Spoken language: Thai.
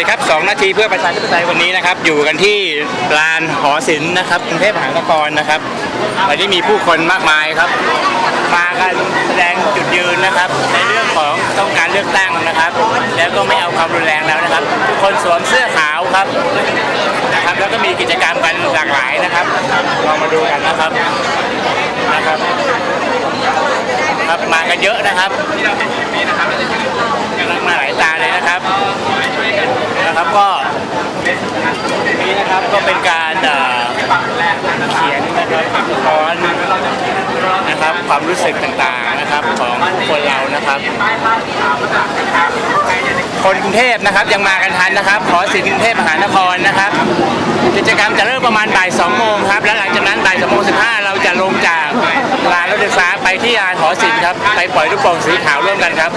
ดีครับ 2 นาทีเพื่อประชาธิปไตยวันนี้นะครับ อยู่กันที่ลานหอศิลป์นะครับกรุงเทพมหานครนะครับวันนี้มีผู้คนมากมายครับ มากันแสดงจุดยืนนะครับ ในเรื่องของต้องการเลือกตั้งนะครับ แล้วก็ไม่เอาความรุนแรงแล้วนะครับ ทุกคนสวมเสื้อขาวครับนะครับ แล้วก็มีกิจกรรมกันหลากหลายนะครับลองมาดูกันนะครับนะครับ ครับมากันเยอะนะครับมาหลายตาเลยนะครับนะครับ ก็นี้นะครับก็เป็นการเอ่อเขียนนะครับสะท้อนนะครับความรู้สึกต่างๆนะครับของคนเรานะครับ คนกรุงเทพนะครับยังมากันทันนะครับ ขอสิทธิ์กรุงเทพมหานครนะครับ กิจกรรมจะเริ่มประมาณบ่าย2โมงครับแล้วหลังจากนั้นบ่าย2โมง15เราจะลงจากลานรถไฟฟ้าไปที่ลานหอศิลป์ครับไปปล่อยลูกโป่งสีขาวร่วมกันครับ